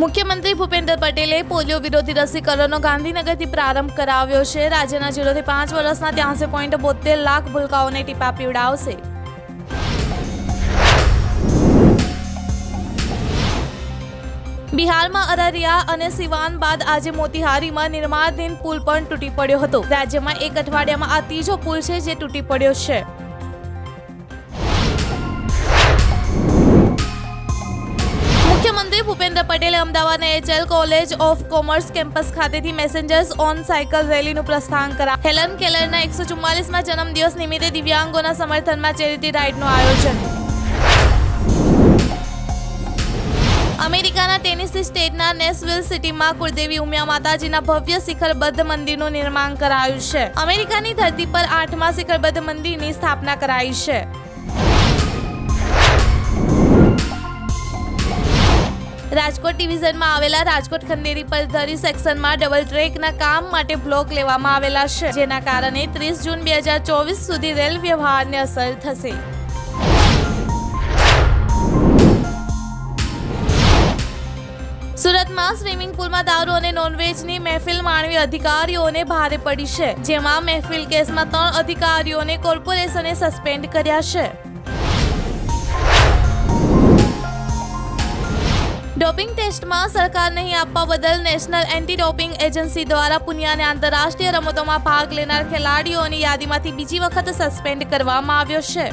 મુખ્યમંત્રી ભૂપેન્દ્ર પટેલે પોલિયો વિરોધી રસીકરણનો ગાંધીનગરથી પ્રારંભ કરાવ્યો છે. રાજ્યના જીરોથી પાંચ વર્ષના ત્યાંસી પોઈન્ટ બોતેર લાખ ભૂલકાઓને ટીપા પીવડાવશે. બિહારમાં અરરિયા અને સિવાન બાદ આજે મોતીહારીમાં નિર્માણાધીન પુલ પણ તૂટી પડ્યો હતો. રાજ્યમાં એક અઠવાડિયામાં આ ત્રીજો પુલ છે જે તૂટી પડ્યો છે. ભૂપેન્દ્ર પટેલે અમદાવાદના HL college of commerce campus ખાતેથી મેસેન્જર્સ ઓન સાયકલ રેલીનું પ્રસ્થાન કરાવ્યું. હેલન કેલરના એકસો ચુમ્માલીસમાં જન્મદિવસ નિમિત્તે દિવ્યાંગોના સમર્થનમાં ચેરિટી રાઇડનું આયોજન. અમેરિકાના ટેનિસી સ્ટેટના નેસવિલ સિટીમાં કુળદેવી ઉમિયા માતાજીના ભવ્ય શિખરબદ્ધ મંદિરનું નિર્માણ કરાયું છે. અમેરિકાની ધરતી પર આઠમા શિખરબદ્ધ મંદિરની સ્થાપના કરાઈ છે. રાજકોટ ડિવિઝનમાં આવેલા રાજકોટ ખંડેરી પર ધરી સેક્શનમાં ડબલ ટ્રેકના કામ માટે બ્લોક લેવામાં આવેલા છે, જેના કારણે ત્રીસ જૂન બે હજાર ચોવીસ સુધી રેલ વ્યવહારને અસર થશે. સુરતમાં સ્વિમિંગ પુલમાં દારૂ અને નોનવેજની મહેફિલ માણવી અધિકારીઓને ભારે પડી છે, જેમાં મહેફિલ કેસમાં ત્રણ અધિકારીઓને કોર્પોરેશને સસ્પેન્ડ કર્યા છે. ડોપિંગ ટેસ્ટમાં સરકાર નહીં આપવા બદલ નેશનલ એન્ટી ડોપિંગ એજન્સી દ્વારા પુનિયાને આંતરરાષ્ટ્રીય રમતોમાં ભાગ લેનાર ખેલાડીઓની યાદીમાંથી બીજી વખત સસ્પેન્ડ કરવામાં આવ્યો છે.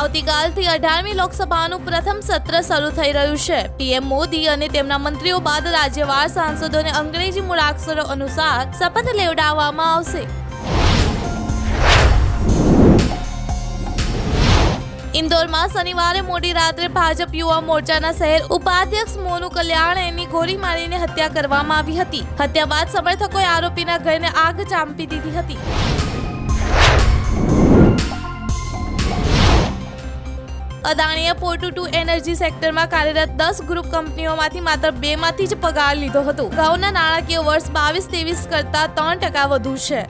આવતીકાલથી અઢારમી લોકસભાનું પ્રથમ સત્ર શરૂ થઈ રહ્યું છે. પીએમ મોદી અને તેમના મંત્રીઓ બાદ રાજ્યવાર સાંસદોને અંગ્રેજી મૂળાક્ષરો અનુસાર શપથ લેવડાવવામાં આવશે. ઇન્દોરમાં શનિવારે મોડી રાત્રે ભાજપ યુવા મોરચાના શહેર ઉપાધ્યક્ષ મોનુ કલ્યાણની ગોળી મારીને હત્યા કરવામાં આવી હતી. હત્યા બાદ સમર્થકોએ આરોપીના ઘરને આગ ચાંપી દીધી હતી. અદાણીએ પોર્ટુ ટુ એનર્જી સેક્ટરમાં કાર્યરત દસ ગ્રુપ કંપનીઓમાંથી માત્ર બેમાંથી જ પગાર લીધો હતો. અગાઉના નાણાકીય વર્ષ બાવીસ ત્રેવીસ કરતાં ત્રણ ટકા વધુ છે.